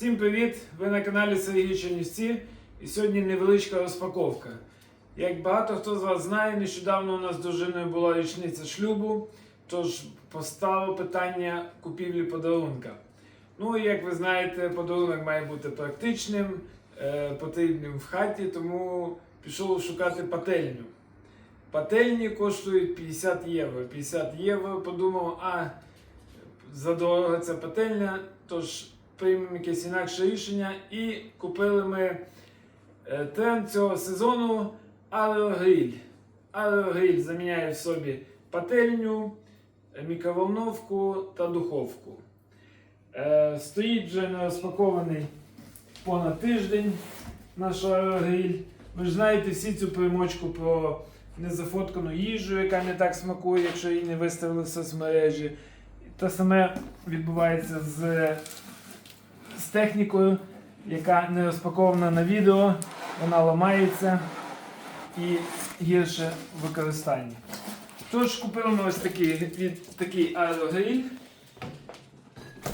Всім привіт! Ви на каналі Сергій Чернівці і сьогодні невеличка розпаковка. Як багато хто з вас знає, нещодавно у нас з дружиною була річниця шлюбу, тож постало питання купівлі подарунка. Ну і як ви знаєте, подарунок має бути практичним, е, потрібним в хаті, тому пішов шукати пательню. Пательні коштують 50 євро. 50 євро подумав, а задорога ця пательня, тож приймемо якесь інакше рішення. І купили ми е, тренд цього сезону аерогриль. Аерогриль заміняє в собі пательню, е, мікроволновку та духовку. Е, Стоїть вже не розпакований понад тиждень наш аерогриль. Ви ж знаєте всі цю примочку про незафоткану їжу, яка не так смакує, якщо її не виставили в соцмережі. Те саме відбувається з, з технікою, яка не розпакована на відео, вона ламається і гірше в використанні. Тож купили ми ось такий, від, такий аерогриль.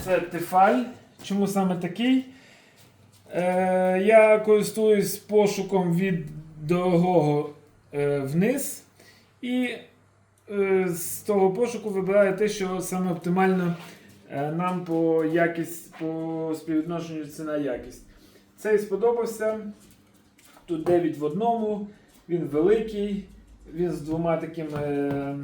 Це Тефаль. Чому саме такий? Е, я користуюсь пошуком від дорогого е, вниз. І е, з того пошуку вибираю те, що саме оптимально нам по якість, по співвідношенню ціна-якість. Цей сподобався. Тут 9 в одному, він великий, він з двома такими е,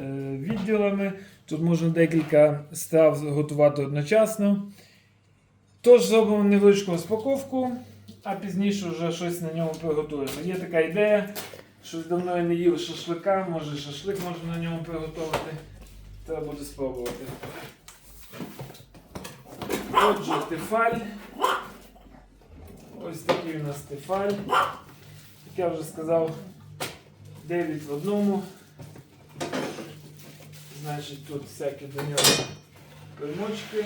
е, відділами. Тут можна декілька страв готувати одночасно. Тож зробимо невеличку розпаковку, а пізніше вже щось на ньому приготуємо. Є така ідея, що давно я не їв шашлика, може шашлик можна на ньому приготувати. Треба буде спробувати. Отже, тефаль. Ось такий у нас тефаль. Як я вже сказав, 9 в одному. Значить, тут всякі до нього примочки.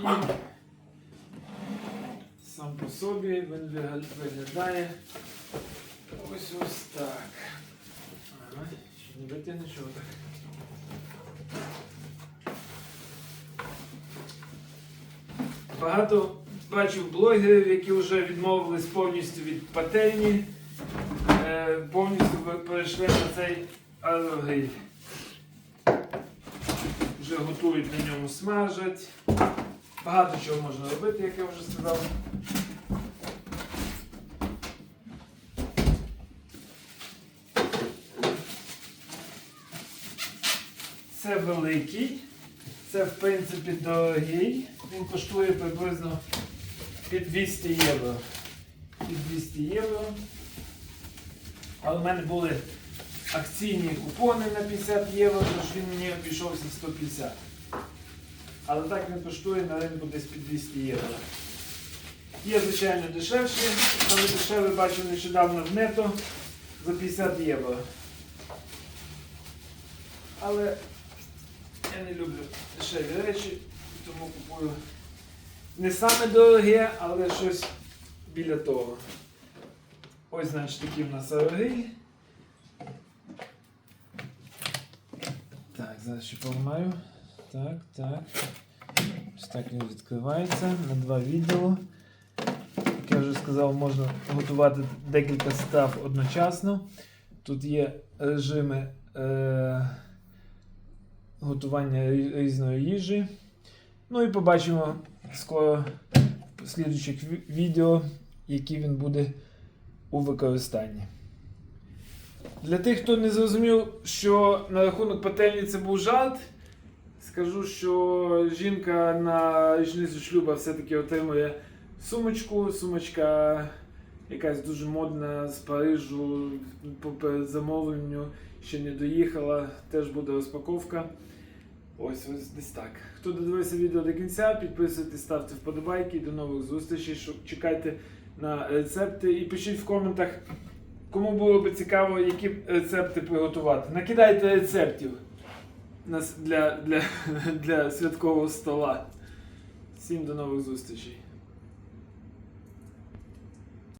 І сам по собі він виглядає ось ось так. Ага, ще не витягне нічого так. Багато бачив блогерів, які вже відмовились повністю від пательні, е, повністю перейшли на цей аерогриль. Вже готують на ньому смажать. Багато чого можна робити, як я вже сказав. Це великий. Це в принципі дорогий. Він коштує приблизно під 200 євро. Під 200 євро. Але в мене були акційні купони на 50 євро, тож він мені обійшовся 150. Але так він коштує на ринку десь під 200 євро. Є, звичайно, дешевші, але дешеві бачив нещодавно в нето за 50 євро. Але я не люблю дешеві речі, тому купую не саме дороге, але щось біля того. Ось, значить, такі в нас аерогриль. Так, зараз ще поламаю. Так, так. Ось так він відкривається на два відео. Як я вже сказав, можна готувати декілька страв одночасно. Тут є режими е, готування різної їжі. Ну і побачимо скоро в слідуючих відео, які він буде у використанні. Для тих, хто не зрозумів, що на рахунок пательні це був жарт, скажу, що жінка на річницю шлюба все-таки отримує сумочку. Сумочка якась дуже модна з Парижу по передзамовленню, ще не доїхала, теж буде розпаковка. Ось ось десь так. Хто додивився відео до кінця, підписуйтесь, ставте вподобайки. До нових зустрічей. Чекайте на рецепти і пишіть в коментах, кому було б цікаво, які рецепти приготувати. Накидайте рецептів для, для, для святкового стола. Всім до нових зустрічей.